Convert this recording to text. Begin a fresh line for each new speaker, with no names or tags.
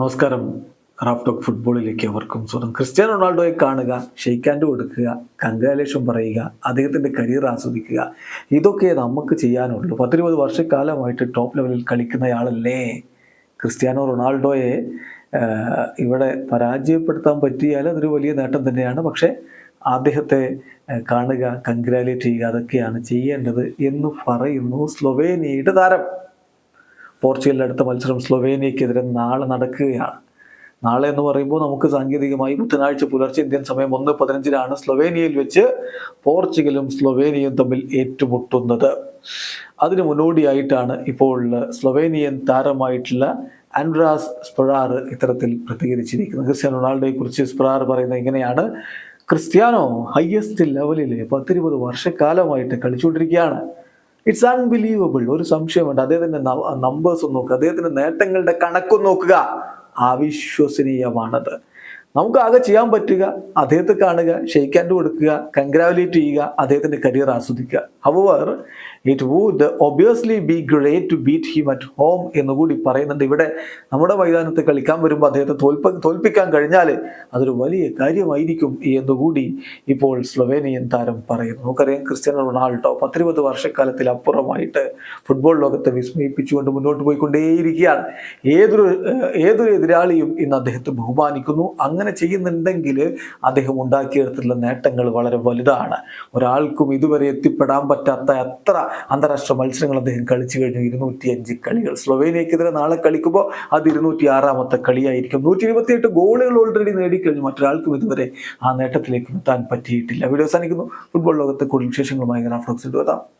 നമസ്കാരം. Raf talk ഫുട്ബോളിലേക്ക് അവർക്കും സ്വന്തം ക്രിസ്ത്യാനോ റൊണാൾഡോയെ കാണുക ഷെയ്ക്കാൻഡ് കൊടുക്കുക കങ്കാലേഷം പറയുക അദ്ദേഹത്തിന്റെ കരിയർ ആസ്വദിക്കുക. ഇതൊക്കെ നമുക്ക് ചെയ്യാനുള്ളൂ. പത്തിരുപത് വർഷക്കാലമായിട്ട് ടോപ്പ് ലെവലിൽ കളിക്കുന്നയാളല്ലേ ക്രിസ്ത്യാനോ റൊണാൾഡോയെ ഇവിടെ പരാജയപ്പെടുത്താൻ പറ്റിയാൽ അതൊരു വലിയ നേട്ടം തന്നെയാണ്. പക്ഷേ അദ്ദേഹത്തെ കാണുക കൺഗ്രാലേറ്റ് ചെയ്യുക അതൊക്കെയാണ് ചെയ്യേണ്ടത് എന്ന് പറയുന്നു സ്ലൊവേനിയയുടെ താരം. പോർച്ചുഗലിന്റെ അടുത്ത മത്സരം സ്ലൊവേനിയക്കെതിരെ നാളെ നടക്കുകയാണ്. നാളെ എന്ന് പറയുമ്പോൾ നമുക്ക് സാങ്കേതികമായി ബുധനാഴ്ച പുലർച്ചെ ഇന്ത്യൻ സമയം ഒന്ന് പതിനഞ്ചിനാണ് സ്ലൊവേനിയയിൽ വെച്ച് പോർച്ചുഗലും സ്ലൊവേനിയയും തമ്മിൽ ഏറ്റുമുട്ടുന്നത്. അതിന് മുന്നോടിയായിട്ടാണ് ഇപ്പോൾ സ്ലൊവേനിയൻ താരമായിട്ടുള്ള ആൻഡ്രാസ് സ്പൊഴാർ ഇത്തരത്തിൽ പ്രതികരിച്ചിരിക്കുന്നത്. ക്രിസ്ത്യാനോ റൊണാൾഡോയെ കുറിച്ച് സ്പൊഴാർ പറയുന്നത് ഇങ്ങനെയാണ്. ക്രിസ്ത്യാനോ ഹയ്യസ്റ്റ് ലെവലിൽ പത്തിരുപത് വർഷക്കാലമായിട്ട് കളിച്ചുകൊണ്ടിരിക്കുകയാണ്. ഇറ്റ്സ് അൺബിലീവബിൾ ഒരു സംശയമുണ്ട് അദ്ദേഹത്തിന്റെ നമ്പേഴ്സ് നോക്കുക അദ്ദേഹത്തിന്റെ നേട്ടങ്ങളുടെ കണക്കും നോക്കുക. അവിശ്വസനീയമാണത്. നമുക്ക് ആകെ ചെയ്യാൻ പറ്റുക അദ്ദേഹത്തെ കാണുക ഷെയ്ക്ക് ഹാൻഡ് കൊടുക്കുക കൺഗ്രാവുലേറ്റ് ചെയ്യുക അദ്ദേഹത്തിന്റെ കരിയർ ആസ്വദിക്കുക. However it would obviously be great to beat him at home എന്നുകൂടി പറയുന്നുണ്ട്. ഇവിടെ നമ്മുടെ മൈതാനത്ത് കളിക്കാൻ വരുമ്പോൾ അദ്ദേഹത്തെ തോൽപ്പ തോൽപ്പിക്കാൻ കഴിഞ്ഞാൽ അതൊരു വലിയ കാര്യമായിരിക്കും എന്നുകൂടി ഇപ്പോൾ സ്ലൊവേനിയൻ താരം പറയുന്നു. നമുക്കറിയാം ക്രിസ്ത്യാനോ റൊണാൾഡോ പത്തിരുപത് വർഷക്കാലത്തിൽ അപ്പുറമായിട്ട് ഫുട്ബോൾ ലോകത്തെ വിസ്മയിപ്പിച്ചുകൊണ്ട് മുന്നോട്ട് പോയിക്കൊണ്ടേയിരിക്കുകയാണ്. ഏതൊരു ഏതൊരു എതിരാളിയും ഇന്ന് അദ്ദേഹത്തെ ബഹുമാനിക്കുന്നു. അങ്ങനെ ചെയ്യുന്നുണ്ടെങ്കിൽ അദ്ദേഹം ഉണ്ടാക്കിയെടുത്തിട്ടുള്ള നേട്ടങ്ങൾ വളരെ വലുതാണ്. ഒരാൾക്കും ഇതുവരെ എത്തിപ്പെടാൻ പറ്റാത്ത എത്ര അന്താരാഷ്ട്ര മത്സരങ്ങൾ അദ്ദേഹം കളിച്ചു കഴിഞ്ഞു. ഇരുന്നൂറ്റി അഞ്ച് കളികൾ. സ്ലൊവേനിയക്കെതിരെ നാളെ കളിക്കുമ്പോൾ അത് ഇരുന്നൂറ്റി ആറാമത്തെ കളിയായിരിക്കും. നൂറ്റി ഇരുപത്തിയെട്ട് ഗോളുകൾ ഓൾറെഡി നേടിക്കഴിഞ്ഞു. മറ്റൊരാൾക്കും ഇതുവരെ ആ നേട്ടത്തിലേക്ക് എത്താൻ പറ്റിയിട്ടില്ല. വീഡിയോ അവസാനിക്കുന്നു. ഫുട്ബോൾ ലോകത്തെ കൂടുതൽ വിശേഷങ്ങളുമായി ഗ്രാഫ്ലോക്സിൽ എത്താം